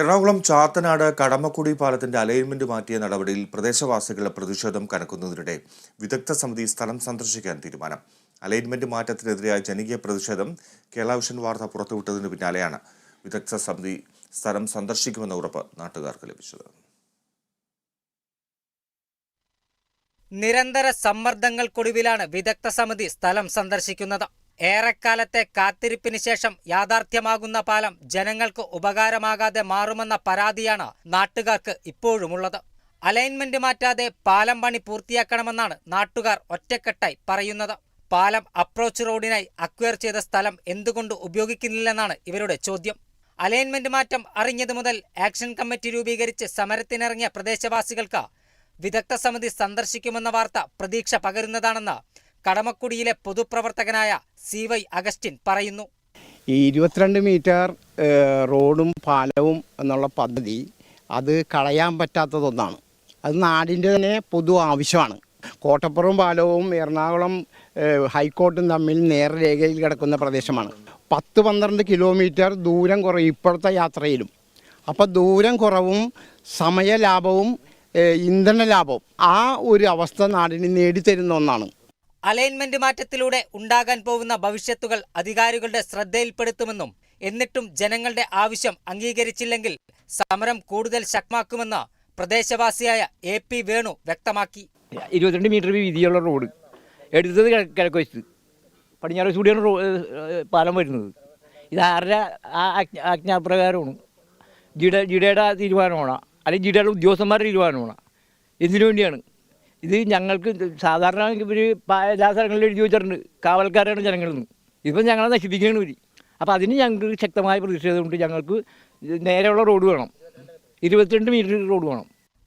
എറണാകുളം ചാത്തനാട് കടമക്കുടി പാലത്തിന്റെ അലൈൻമെന്റ് മാറ്റിയ നടപടിയിൽ പ്രദേശവാസികളുടെ പ്രതിഷേധം കനക്കുന്നതിനിടെ വിദഗ്ധ സമിതി സ്ഥലം സന്ദർശിക്കാൻ തീരുമാനം. അലൈൻമെന്റ് മാറ്റത്തിനെതിരായ ജനകീയ പ്രതിഷേധം കേരള വാർത്ത പുറത്തുവിട്ടതിന് പിന്നാലെയാണ് വിദഗ്ധ സമിതി സ്ഥലം സന്ദർശിക്കുമെന്ന ഉറപ്പ് നാട്ടുകാർക്ക് ലഭിച്ചത്. നിരന്തര സമ്മർദ്ദങ്ങൾക്കൊടുവിലാണ് വിദഗ്ധ സമിതി സ്ഥലം സന്ദർശിക്കുന്നത്. ഏറെക്കാലത്തെ കാത്തിരിപ്പിന് ശേഷം യാഥാർത്ഥ്യമാകുന്ന പാലം ജനങ്ങൾക്ക് ഉപകാരമാകാതെ മാറുമെന്ന പരാതിയാണ് നാട്ടുകാർക്ക് ഇപ്പോഴുമുള്ളത്. അലൈൻമെന്റ് മാറ്റാതെ പാലം പണി പൂർത്തിയാക്കണമെന്നാണ് നാട്ടുകാർ ഒറ്റക്കെട്ടായി പറയുന്നത്. പാലം അപ്രോച്ച് റോഡിനായി അക്വയർ ചെയ്ത സ്ഥലം എന്തുകൊണ്ട് ഉപയോഗിക്കുന്നില്ലെന്നാണ് ഇവരുടെ ചോദ്യം. അലൈൻമെന്റ് മാറ്റം അറിഞ്ഞതു മുതൽ ആക്ഷൻ കമ്മിറ്റി രൂപീകരിച്ച് സമരത്തിനിറങ്ങിയ പ്രദേശവാസികൾക്ക് വിദഗ്ധ സമിതി സന്ദർശിക്കുമെന്ന വാർത്ത പ്രതീക്ഷ പകരുന്നതാണെന്ന് കടമക്കുടിയിലെ പൊതുപ്രവർത്തകനായ സി വൈ അഗസ്റ്റിൻ പറയുന്നു. ഈ ഇരുപത്തിരണ്ട് മീറ്റർ റോഡും പാലവും എന്നുള്ള പദ്ധതി അത് കളയാൻ പറ്റാത്തതൊന്നാണ്. അത് നാടിന്റെ തന്നെ പൊതു ആവശ്യമാണ്. കോട്ടപ്പുറം പാലവും എറണാകുളം ഹൈക്കോർട്ടും തമ്മിൽ നേർരേഖയിൽ കിടക്കുന്ന പ്രദേശമാണ്. പത്ത് പന്ത്രണ്ട് കിലോമീറ്റർ ദൂരം കുറയും ഇപ്പോഴത്തെ യാത്രയിലും. അപ്പോൾ ദൂരം കുറവും സമയലാഭവും ഇന്ധന ലാഭവും ആ ഒരു അവസ്ഥ നാടിന് നേടിത്തരുന്ന ഒന്നാണ്. അലൈൻമെന്റ് മാറ്റത്തിലൂടെ ഉണ്ടാകാൻ പോകുന്ന ഭവിഷ്യത്തുകൾ അധികാരികളുടെ ശ്രദ്ധയിൽപ്പെടുത്തുമെന്നും എന്നിട്ടും ജനങ്ങളുടെ ആവശ്യം അംഗീകരിച്ചില്ലെങ്കിൽ സമരം കൂടുതൽ ശക്തമാക്കുമെന്ന് പ്രദേശവാസിയായ എ പി വേണു വ്യക്തമാക്കി. ഇരുപത്തിരണ്ട് മീറ്റർ വീതിയുള്ള റോഡ് എടുത്തത് കിഴ- കിഴക്ക് വശത്ത്. പടിഞ്ഞാറ് ഏഹ് പാലം വരുന്നത്. ഇത് ആരുടെ ആ ആജ്ഞാപ്രകാരമാണ്. ജിഡ ജിഡയുടെ തീരുമാനമാണ്. അല്ലെങ്കിൽ ജിഡയുടെ ഉദ്യോഗസ്ഥന്മാരുടെ തീരുമാനമാണ്. എന്തിനു വേണ്ടിയാണ്. ഇത് ഞങ്ങൾക്ക് സാധാരണ ഇവർ എല്ലാ സ്ഥലങ്ങളിലും എഴുതി വെച്ചിട്ടുണ്ട് കാവൽക്കാരാണ് ജനങ്ങളിൽ നിന്ന്. ഇതിപ്പോൾ ഞങ്ങളെ നശിപ്പിക്കുകയാണ് ഇവർ അപ്പോൾ അതിന് ഞങ്ങൾക്ക് ശക്തമായ പ്രതിഷേധമുണ്ട് ഞങ്ങൾക്ക് നേരെയുള്ള റോഡ് വേണം. ഇരുപത്തിരണ്ട് മീറ്റർ റോഡ് വേണം.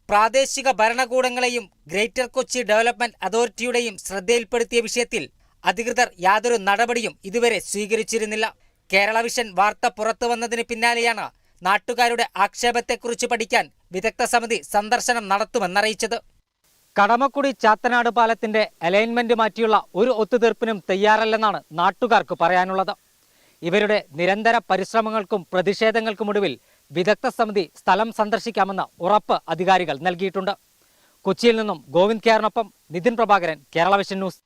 പ്രാദേശിക ഭരണകൂടങ്ങളെയും ഗ്രേറ്റർ കൊച്ചി ഡെവലപ്മെന്റ് അതോറിറ്റിയുടെയും ശ്രദ്ധയിൽപ്പെടുത്തിയ വിഷയത്തിൽ അധികൃതർ യാതൊരു നടപടിയും ഇതുവരെ സ്വീകരിച്ചിരുന്നില്ല. കേരള വിഷൻ വാർത്ത പുറത്തു വന്നതിന് പിന്നാലെയാണ് നാട്ടുകാരുടെ ആക്ഷേപത്തെക്കുറിച്ച് പഠിക്കാൻ വിദഗ്ധ സമിതി സന്ദർശനം നടത്തുമെന്നറിയിച്ചത്. കടമക്കുടി ചാത്തനാട് പാലത്തിന്റെ അലൈൻമെന്റ് മാറ്റിയുള്ള ഒരു ഒത്തുതീർപ്പിനും തയ്യാറല്ലെന്നാണ് നാട്ടുകാർക്ക് പറയാനുള്ളത്. ഇവരുടെ നിരന്തര പരിശ്രമങ്ങൾക്കും പ്രതിഷേധങ്ങൾക്കുമൊടുവിൽ വിദഗ്ധ സമിതി സ്ഥലം സന്ദർശിക്കാമെന്ന ഉറപ്പ് അധികാരികൾ നൽകിയിട്ടുണ്ട്. കൊച്ചിയിൽ നിന്നും ഗോവിന്ദ് കെയറിനൊപ്പം നിതിൻ പ്രഭാകരൻ കേരള വിഷൻ ന്യൂസ്.